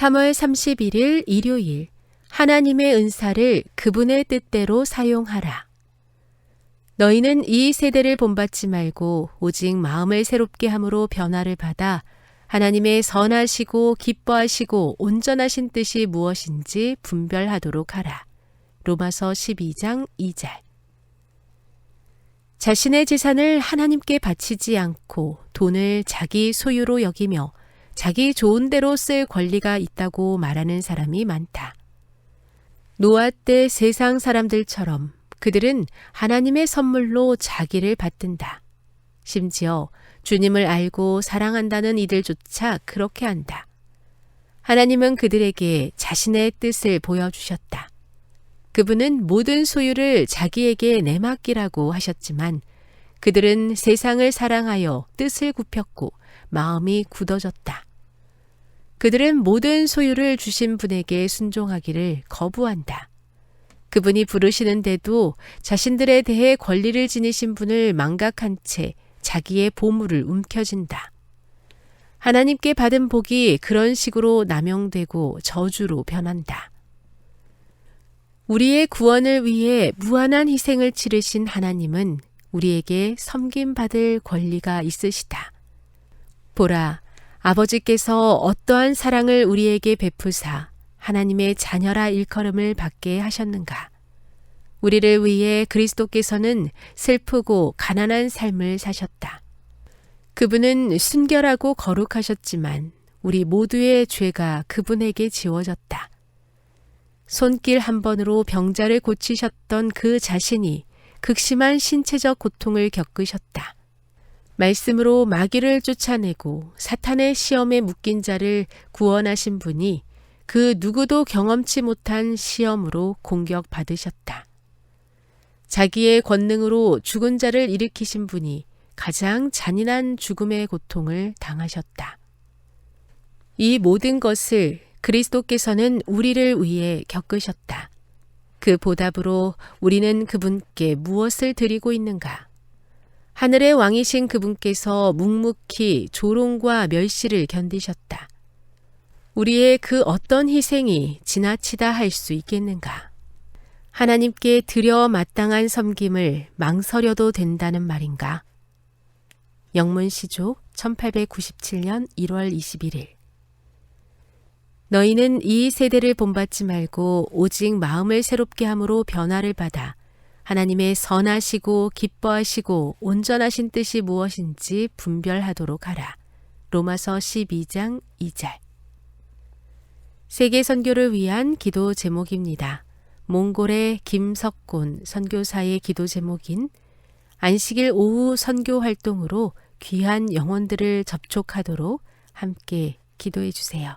3월 31일 일요일 하나님의 은사를 그분의 뜻대로 사용하라. 너희는 이 세대를 본받지 말고 오직 마음을 새롭게 함으로 변화를 받아 하나님의 선하시고 기뻐하시고 온전하신 뜻이 무엇인지 분별하도록 하라. 로마서 12장 2절. 자신의 재산을 하나님께 바치지 않고 돈을 자기 소유로 여기며 자기 좋은 대로 쓸 권리가 있다고 말하는 사람이 많다. 노아 때 세상 사람들처럼 그들은 하나님의 선물로 자기를 받든다. 심지어 주님을 알고 사랑한다는 이들조차 그렇게 한다. 하나님은 그들에게 자신의 뜻을 보여주셨다. 그분은 모든 소유를 자기에게 내맡기라고 하셨지만 그들은 세상을 사랑하여 뜻을 굽혔고 마음이 굳어졌다. 그들은 모든 소유를 주신 분에게 순종하기를 거부한다. 그분이 부르시는데도 자신들에 대해 권리를 지니신 분을 망각한 채 자기의 보물을 움켜쥔다. 하나님께 받은 복이 그런 식으로 남용되고 저주로 변한다. 우리의 구원을 위해 무한한 희생을 치르신 하나님은 우리에게 섬김받을 권리가 있으시다. 보라, 아버지께서 어떠한 사랑을 우리에게 베푸사 하나님의 자녀라 일컬음을 받게 하셨는가. 우리를 위해 그리스도께서는 슬프고 가난한 삶을 사셨다. 그분은 순결하고 거룩하셨지만 우리 모두의 죄가 그분에게 지워졌다. 손길 한 번으로 병자를 고치셨던 그 자신이 극심한 신체적 고통을 겪으셨다. 말씀으로 마귀를 쫓아내고 사탄의 시험에 묶인 자를 구원하신 분이 그 누구도 경험치 못한 시험으로 공격받으셨다. 자기의 권능으로 죽은 자를 일으키신 분이 가장 잔인한 죽음의 고통을 당하셨다. 이 모든 것을 그리스도께서는 우리를 위해 겪으셨다. 그 보답으로 우리는 그분께 무엇을 드리고 있는가? 하늘의 왕이신 그분께서 묵묵히 조롱과 멸시를 견디셨다. 우리의 그 어떤 희생이 지나치다 할 수 있겠는가? 하나님께 드려 마땅한 섬김을 망설여도 된다는 말인가? 영문시조 1897년 1월 21일 너희는 이 세대를 본받지 말고 오직 마음을 새롭게 함으로 변화를 받아 하나님의 선하시고 기뻐하시고 온전하신 뜻이 무엇인지 분별하도록 하라. 로마서 12장 2절 세계 선교를 위한 기도 제목입니다. 몽골의 김석곤 선교사의 기도 제목인 안식일 오후 선교 활동으로 귀한 영혼들을 접촉하도록 함께 기도해 주세요.